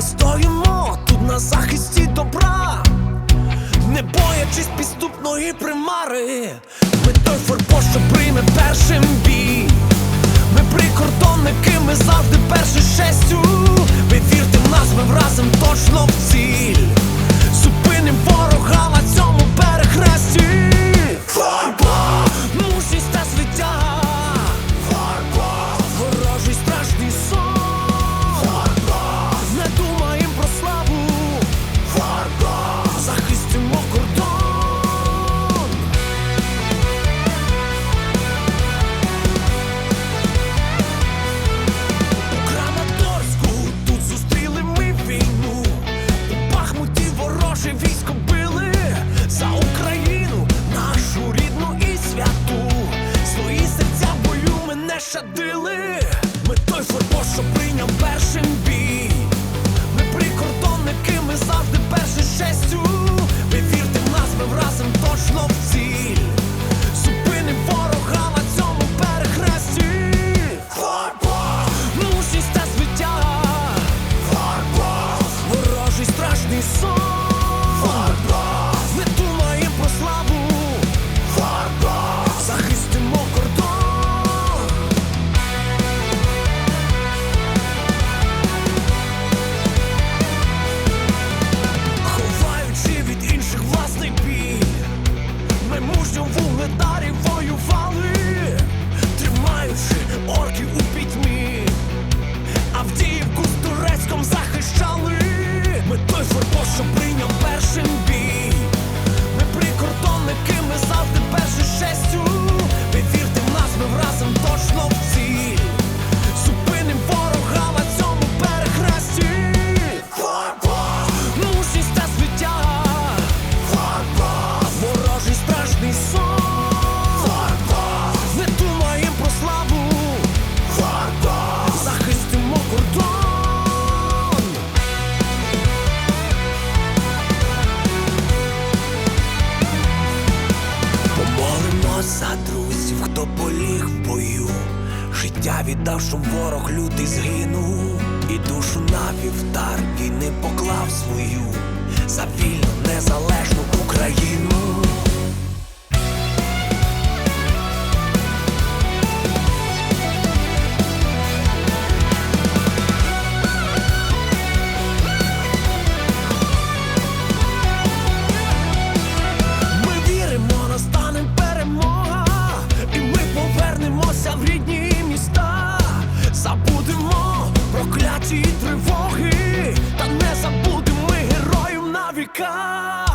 ми стоїмо тут на захисті добра, не боячись підступної примари, ми той форпост, що прийме першим бій. Ми прикордонники, ми завжди перші шестю. Ви вірте в нас, ми вразим точно. Ми той футбол, що прийняв першим. Тому що вугледарі воювали. полеглих в бою, життя віддав, щоб ворог люди згинув, і душу на вівтар війни поклав свою. ficar.